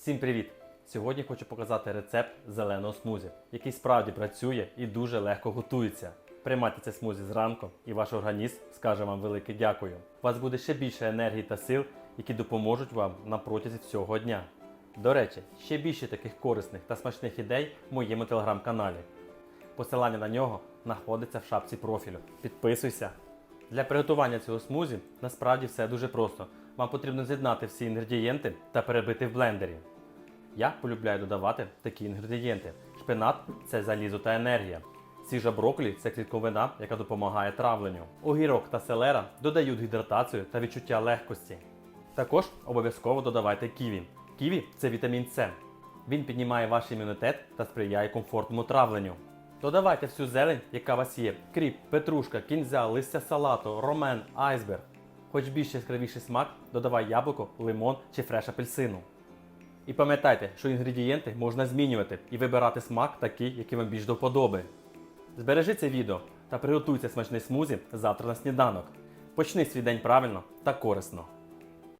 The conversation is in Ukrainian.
Всім привіт! Сьогодні хочу показати рецепт зеленого смузі, який справді працює і дуже легко готується. Приймайте це смузі зранку, і ваш організм скаже вам велике дякую. У вас буде ще більше енергії та сил, які допоможуть вам на протязі всього дня. До речі, ще більше таких корисних та смачних ідей в моєму телеграм-каналі. Посилання на нього знаходиться в шапці профілю. Підписуйся. Для приготування цього смузі насправді все дуже просто. Вам потрібно з'єднати всі інгредієнти та перебити в блендері. Я полюбляю додавати такі інгредієнти. Шпинат це залізо та енергія. Свіжа брокколі – це клітковина, яка допомагає травленню. Огірок та селера додають гідратацію та відчуття легкості. Також обов'язково додавайте ківі. Ківі це вітамін С. Він піднімає ваш імунітет та сприяє комфортному травленню. Додавайте всю зелень, яка у вас є: кріп, петрушка, кінза, листя салату, ромен, айсберг. Хоч більш яскравіший смак, додавай яблуко, лимон чи фреш апельсину. І пам'ятайте, що інгредієнти можна змінювати і вибирати смак такий, який вам більш до вподоби. Збережи це відео та приготуйте смачний смузі завтра на сніданок. Почни свій день правильно та корисно.